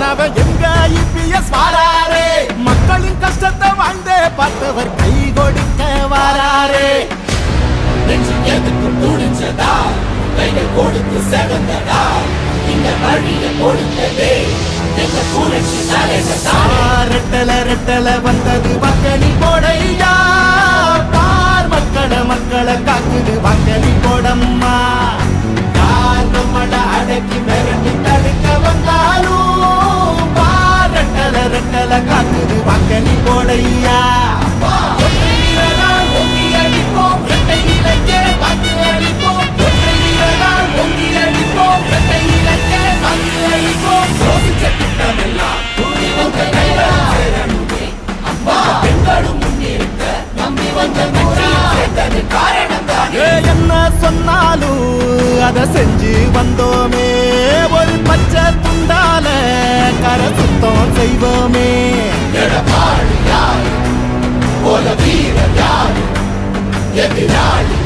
மன்னவ எங்க இபிஎஸ் வாராரே? மக்களின் கஷ்டத்தை வாழ்ந்தே பார்த்தவர் கை கொடுக்க வாராரே. எதுக்கு துணிஞ்சதா கைகள் கொடுத்து செவந்ததா? இந்த வழிய கொடுத்ததே. ரெட்டல ரெட்டல வந்தது வக்கனி போடையா? பார் மக்கள மக்களை காக்குது வக்கனி போடம்மா. அத செஞ்சு வந்தோமே. ஒரு பச்சை துண்டால கர சுத்தம் செய்வோமே. எடப்பாடு யாரு? போல வீரர் யாரு? எதிராளி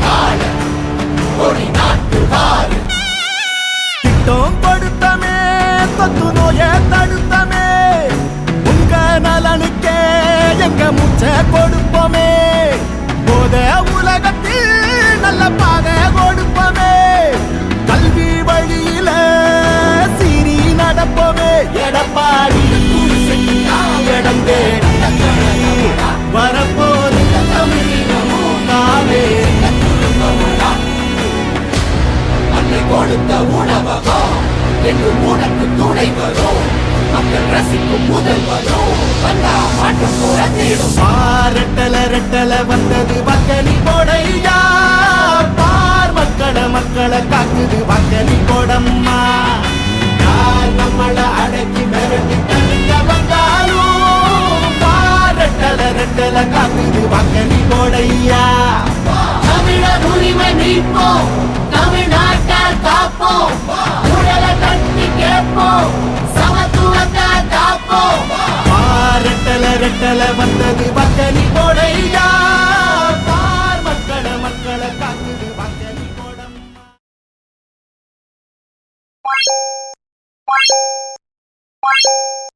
கொடுத்த உணவகம். என்று உனக்கு துணை வரும். மக்கள் ரசிக்கும் முதல் வரும். வந்தா மாற்றம் புறத்திடும். பாரட்டல ரெட்டல வந்தது வக்கனி போடையா. பார் மக்கள மக்களை காக்குது வக்கனி போடம்மா. யார் நம்மள அடக்கி மிரட்டி தடுக்க வந்தாலும் பாரட்டல ரெட்டல காக்குது வக்கனி போடையா. தமிழர் உரிமை மீட்போம். கட்டள வந்தது பக்கனி போடையா மக்கள மக்கள காக்குது பக்கனி போடம் Bye.